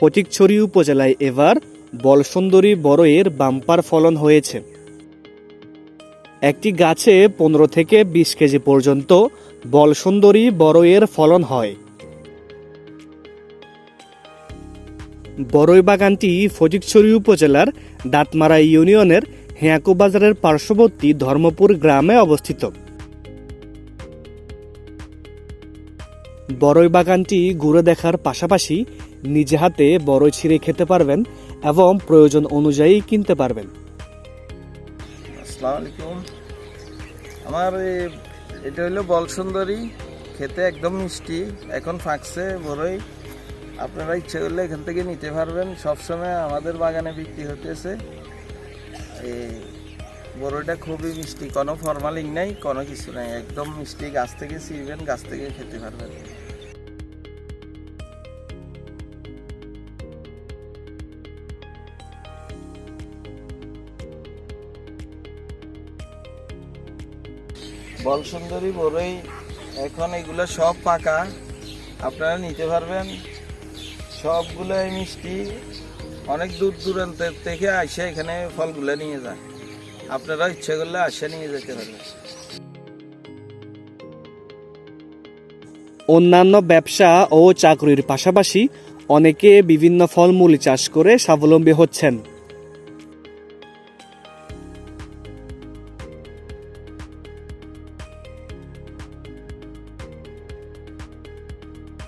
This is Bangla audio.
ফটিকছড়ি উপজেলায় এবার বলসুন্দরী বড়ইয়ের বাম্পার ফলন হয়েছে। একটি গাছে পনেরো থেকে বিশ কেজি পর্যন্ত বলসুন্দরী বড়ইয়ের ফলন হয়। বড়ই বাগানটি ফটিকছড়ি উপজেলার দাঁতমারা ইউনিয়নের হেঁয়াকু বাজারের পার্শ্ববর্তী ধর্মপুর গ্রামে অবস্থিত। বড়ই বাগানটি ঘুরে দেখার পাশাপাশি নিজে হাতে বড়ই ছিঁড়ে খেতে পারবেন এবং প্রয়োজন অনুযায়ী কিনতে পারবেন। আলাইকুম। আমার এটা হলো বলসুন্দরী। খেতে একদম মিষ্টি, এখন ফাঁকছে, বড়ই। আপনারা ইচ্ছে করলে এখান থেকে নিতে পারবেন। সবসময় আমাদের বাগানে বিক্রি হতেছে এই বড়ইটা খুবই মিষ্টি। কোনো ফরমালিং নেই, কোনো কিছু নেই। একদম মিষ্টি, গাছ থেকে ছিঁড়বেন, গাছ থেকে খেতে পারবেন। বল সুন্দরী বড়ই, এখন এগুলো সব পাকা। আপনারা নিতে পারবেন। সবগুলোই মিষ্টি অনেক দূর দূরান্তের থেকে আসে, এখানে ফলগুলো নিয়ে যায়। আপনারা ইচ্ছে করলে আসে, নিয়ে যেতে পারবেন। অন্যান্য ব্যবসা ও চাকরির পাশাপাশি অনেকে বিভিন্ন ফলমূল চাষ করে স্বাবলম্বী হচ্ছেন।